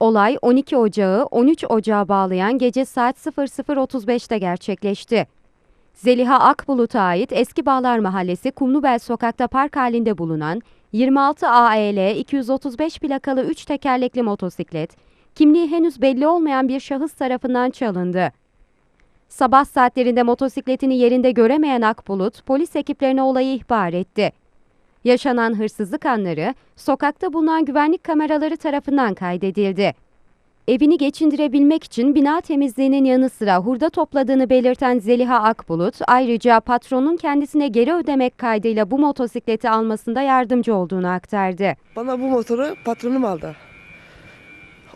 Olay 12 Ocağı 13 Ocağı bağlayan gece saat 00.35'te gerçekleşti. Zeliha Akbulut'a ait Eski Bağlar Mahallesi Kumlubel Sokak'ta park halinde bulunan 26 AEL 235 plakalı 3 tekerlekli motosiklet, kimliği henüz belli olmayan bir şahıs tarafından çalındı. Sabah saatlerinde motosikletini yerinde göremeyen Akbulut, polis ekiplerine olayı ihbar etti. Yaşanan hırsızlık anları sokakta bulunan güvenlik kameraları tarafından kaydedildi. Evini geçindirebilmek için bina temizliğinin yanı sıra hurda topladığını belirten Zeliha Akbulut, ayrıca patronun kendisine geri ödemek kaydıyla bu motosikleti almasında yardımcı olduğunu aktardı. Bana bu motoru patronum aldı.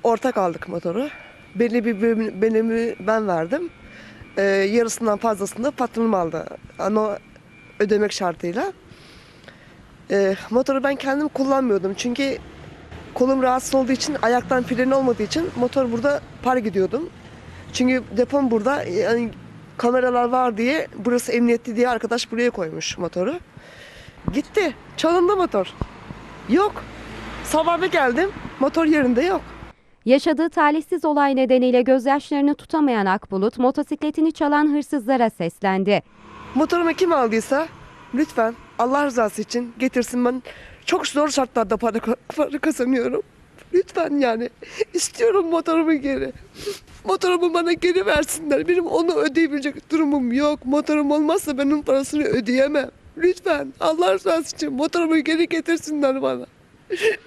Ortak aldık motoru. Belli bir bölüm- bölümü ben verdim. Ee, yarısından fazlasını patronum aldı. Ama ödemek şartıyla. Ee, motoru ben kendim kullanmıyordum. Çünkü kolum rahatsız olduğu için, ayaktan freni olmadığı için motor burada par gidiyordum. Çünkü depom burada. Yani kameralar var diye, burası emniyetli diye arkadaş buraya koymuş motoru. Gitti. Çalındı motor. Yok. Sabah bir geldim. Motor yerinde yok. Yaşadığı talihsiz olay nedeniyle gözyaşlarını tutamayan Akbulut, motosikletini çalan hırsızlara seslendi. Motorumu kim aldıysa lütfen Allah rızası için getirsin ben çok zor şartlarda para, para kazanıyorum. Lütfen yani istiyorum motorumu geri. Motorumu bana geri versinler. Benim onu ödeyebilecek durumum yok. Motorum olmazsa ben onun parasını ödeyemem. Lütfen Allah rızası için motorumu geri getirsinler bana.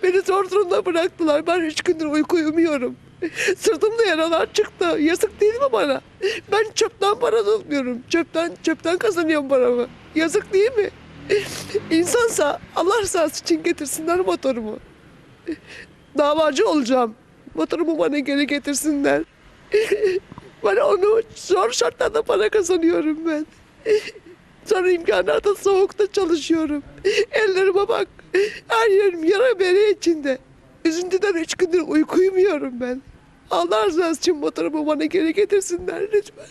Beni zor durumda bıraktılar. Ben üç gündür uyku uyumuyorum. Sırtımda yaralar çıktı. Yazık değil mi bana? Ben çöpten para tutmuyorum. Çöpten çöpten kazanıyorum paramı. Yazık değil mi? İnsansa Allah rızası için getirsinler motorumu. Davacı olacağım. Motorumu bana geri getirsinler. Ben onu zor şartlarda para kazanıyorum ben. Sonra imkanlarda soğukta çalışıyorum. Ellerime bak. Her yerim yara bere içinde. Üzüntüden üç gündür uyku uyumuyorum ben. Allah rızası için motorumu bana geri getirsinler lütfen.